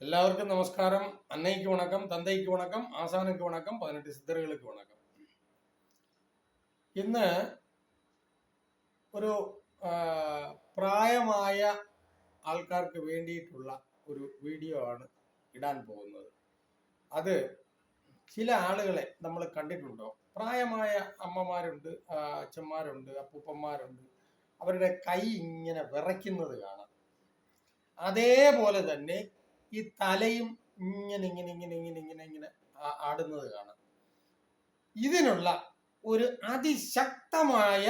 எல்லாருக்கும் நமஸ்காரம் அன்னைக்கு வணக்கம் தந்தைக்கு வணக்கம் ஆசானுக்கு வணக்கம் பதினெட்டு சித்தர்களுக்கு வணக்கம் ഇന്ന് ഒരു ആ, പ്രായമായ ആൾക്കാർക്ക് വേണ്ടിയിട്ടുള്ള ഒരു വീഡിയോ ആണ് ഇടാൻ പോകുന്നത് അത് ചില ആളുകളെ നമ്മൾ കണ്ടിട്ടുണ്ടോ പ്രായമായ അമ്മമാരുണ്ട് ആ, അച്ഛന്മാരുണ്ട് അപ്പൂപ്പന്മാരുണ്ട് അവരുടെ കൈ ഇങ്ങനെ വിറയ്ക്കുന്നത് കാണാം അതേപോലെ തന്നെ ഈ തലയും ഇങ്ങനെ ഇങ്ങനെ ഇങ്ങനെ ഇങ്ങനെ ഇങ്ങനെ ഇങ്ങനെ ആടുന്നത് കാണാം. ഇതിനുള്ള ഒരു അതിശക്തമായ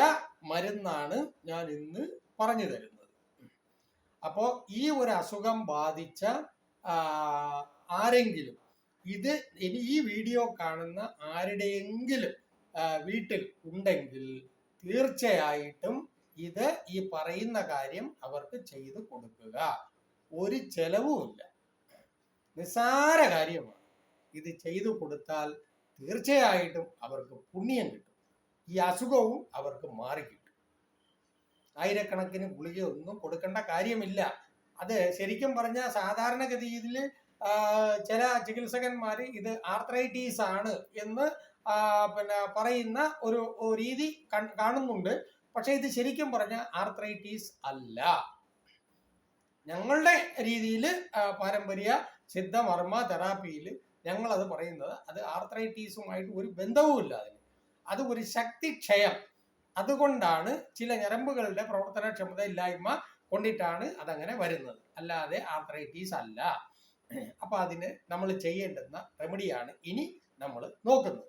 മരുന്നാണ് ഞാൻ ഇന്ന് പറഞ്ഞു തരുന്നത്. അപ്പോ ഈ ഒരു അസുഖം ബാധിച്ച ആരെങ്കിലും ഇത് ഇനി ഈ വീഡിയോ കാണുന്ന ആരുടെയെങ്കിലും വീട്ടിൽ ഉണ്ടെങ്കിൽ തീർച്ചയായിട്ടും ഇത് ഈ പറയുന്ന കാര്യം അവർക്ക് ചെയ്തു കൊടുക്കുക. ഒരു ചെലവുമില്ല. നിസ്സാര കാര്യമാണ്. ഇത് ചെയ്തു കൊടുത്താൽ തീർച്ചയായിട്ടും അവർക്ക് പുണ്യം കിട്ടും. ഈ അസുഖവും അവർക്ക് മാറിക്കിട്ടും. ആയിരക്കണക്കിന് ഗുളിക ഒന്നും കൊടുക്കേണ്ട കാര്യമില്ല. അത് ശരിക്കും പറഞ്ഞാൽ സാധാരണഗതിയിൽ ചില ചികിത്സകന്മാർ ഇത് ആർത്രൈറ്റീസ് ആണ് എന്ന് പിന്നെ പറയുന്ന ഒരു രീതി കാണുന്നുണ്ട്. പക്ഷേ ഇത് ശരിക്കും പറഞ്ഞാൽ ആർത്രൈറ്റീസ് അല്ല. ഞങ്ങളുടെ രീതിയിൽ പാരമ്പര്യ സിദ്ധമർമ്മ തെറാപ്പിയിൽ ഞങ്ങളത് പറയുന്നത് അത് ആർത്രൈറ്റീസുമായിട്ട് ഒരു ബന്ധവുമില്ല അതിന്. അത് ഒരു ശക്തിക്ഷയം. അതുകൊണ്ടാണ് ചില ഞരമ്പുകളുടെ പ്രവർത്തനക്ഷമത ഇല്ലായ്മ കൊണ്ടിട്ടാണ് അതങ്ങനെ വരുന്നത്. അല്ലാതെ ആർത്രൈറ്റീസ് അല്ല. അപ്പൊ അതിന് നമ്മൾ ചെയ്യേണ്ടുന്ന റെമഡിയാണ് ഇനി നമ്മൾ നോക്കുന്നത്.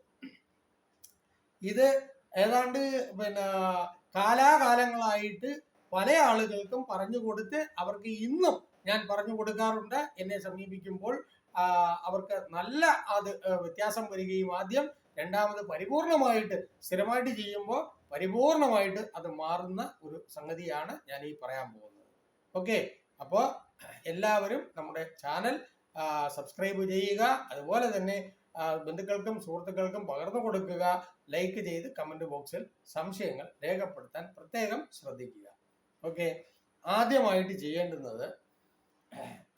ഇത് ഏതാണ്ട് പിന്നെ കാലാകാലങ്ങളായിട്ട് പല ആളുകൾക്കും പറഞ്ഞു കൊടുത്ത് അവർക്ക് ഇന്നും ഞാൻ പറഞ്ഞു കൊടുക്കാറുണ്ട്. എന്നെ സമീപിക്കുമ്പോൾ അവർക്ക് നല്ല അത് വ്യത്യാസം വരികയും ആദ്യം രണ്ടാമത് പരിപൂർണമായിട്ട് സ്ഥിരമായിട്ട് ചെയ്യുമ്പോൾ പരിപൂർണമായിട്ട് അത് മാറുന്ന ഒരു സംഗതിയാണ് ഞാൻ ഈ പറയാൻ പോകുന്നത്. ഓക്കെ? അപ്പോൾ എല്ലാവരും നമ്മുടെ ചാനൽ സബ്സ്ക്രൈബ് ചെയ്യുക. അതുപോലെ തന്നെ ബന്ധുക്കൾക്കും സുഹൃത്തുക്കൾക്കും പകർന്നു കൊടുക്കുക. ലൈക്ക് ചെയ്ത് കമന്റ് ബോക്സിൽ സംശയങ്ങൾ രേഖപ്പെടുത്താൻ പ്രത്യേകം ശ്രദ്ധിക്കുക. ഓക്കെ? ആദ്യമായിട്ട് ചെയ്യേണ്ടുന്നത്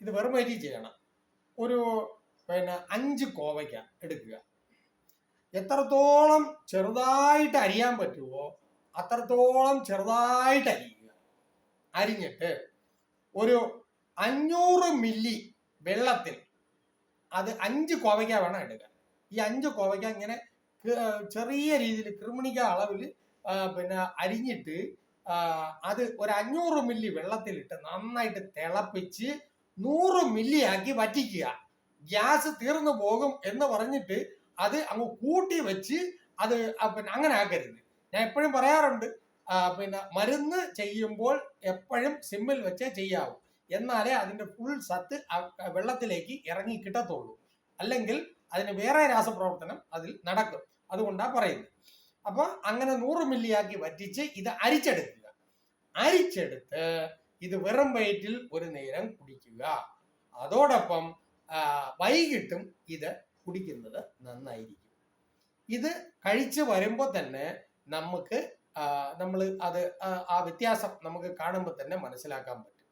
ഇത് വെറും വരി ചെയ്യണം. ഒരു പിന്നെ അഞ്ച് കോവയ്ക്ക എടുക്കുക. എത്രത്തോളം ചെറുതായിട്ട് അരിയാൻ പറ്റുമോ അത്രത്തോളം ചെറുതായിട്ട് അരിയുക. അരിഞ്ഞിട്ട് ഒരു അഞ്ഞൂറ് മില്ലി വെള്ളത്തിൽ അത് അഞ്ച് കോവയ്ക്ക വേണം എടുക്കാൻ. ഈ അഞ്ച് കോവയ്ക്ക ഇങ്ങനെ ചെറിയ രീതിയിൽ കൃമണിക അളവിൽ പിന്നെ അരിഞ്ഞിട്ട് അത് ഒരു അഞ്ഞൂറ് മില്ലി വെള്ളത്തിലിട്ട് നന്നായിട്ട് തിളപ്പിച്ച് നൂറ് മില്ലി ആക്കി വറ്റിക്കുക. ഗ്യാസ് തീർന്നു പോകും എന്ന് പറഞ്ഞിട്ട് അത് അങ്ങ് കൂട്ടി വെച്ച് അത് പിന്നെ അങ്ങനെ ആക്കരുത്. ഞാൻ എപ്പോഴും പറയാറുണ്ട് പിന്നെ മരുന്ന് ചെയ്യുമ്പോൾ എപ്പോഴും സിമ്മിൽ വെച്ചേ ചെയ്യാവൂ. എന്നാലേ അതിന്റെ ഫുൾ സത്ത് വെള്ളത്തിലേക്ക് ഇറങ്ങി കിട്ടത്തുള്ളൂ. അല്ലെങ്കിൽ അതിന് വേറെ രാസപ്രവർത്തനം അതിൽ നടക്കും. അതുകൊണ്ടാണ് പറയുന്നത്. അപ്പൊ അങ്ങനെ നൂറ് മില്ലിയാക്കി വറ്റിച്ച് ഇത് അരിച്ചെടുക്കുക. അരിച്ചെടുത്ത് ഇത് വെറും വയറ്റിൽ ഒരു നേരം കുടിക്കുക. അതോടൊപ്പം വൈകിട്ടും ഇത് കുടിക്കുന്നത് നന്നായിരിക്കും. ഇത് കഴിച്ച് വരുമ്പോൾ തന്നെ നമുക്ക് നമ്മൾ അത് ആ, വ്യത്യാസം നമുക്ക് കാണുമ്പോൾ തന്നെ മനസ്സിലാക്കാൻ പറ്റും.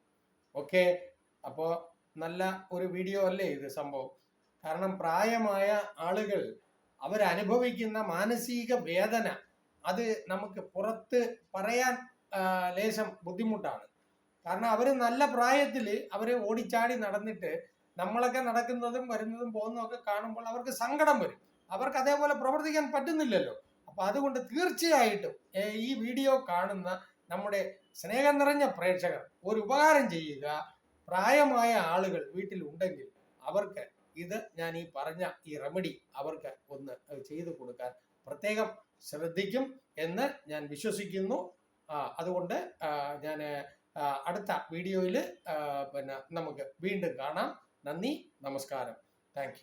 ഓക്കെ? അപ്പോൾ നല്ല ഒരു വീഡിയോ അല്ലേ ഇത് സംഭവം? കാരണം പ്രായമായ ആളുകൾ അവരനുഭവിക്കുന്ന മാനസിക വേദന അത് നമുക്ക് പുറത്ത് പറയാൻ ലേശം ബുദ്ധിമുട്ടാണ്. കാരണം അവർ നല്ല പ്രായത്തിൽ അവർ ഓടിച്ചാടി നടന്നിട്ട് നമ്മളൊക്കെ നടക്കുന്നതും വരുന്നതും പോകുന്നതും ഒക്കെ കാണുമ്പോൾ അവർക്ക് സങ്കടം വരും. അവർക്ക് അതേപോലെ പ്രവർത്തിക്കാൻ പറ്റുന്നില്ലല്ലോ. അപ്പൊ അതുകൊണ്ട് തീർച്ചയായിട്ടും ഈ വീഡിയോ കാണുന്ന നമ്മുടെ സ്നേഹം നിറഞ്ഞ പ്രേക്ഷകർ ഒരു ഉപകാരം ചെയ്യുക. പ്രായമായ ആളുകൾ വീട്ടിൽ ഉണ്ടെങ്കിൽ അവർക്ക് ഇത് ഞാൻ ഈ പറഞ്ഞ ഈ റെമഡി അവർക്ക് ഒന്ന് ചെയ്തു കൊടുക്കാൻ പ്രത്യേകം ശ്രദ്ധിക്കും എന്ന് ഞാൻ വിശ്വസിക്കുന്നു. അതുകൊണ്ട് ഞാൻ അടുത്ത വീഡിയോയിൽ പിന്നെ നമുക്ക് വീണ്ടും കാണാം. നന്ദി നമസ്കാരം. താങ്ക്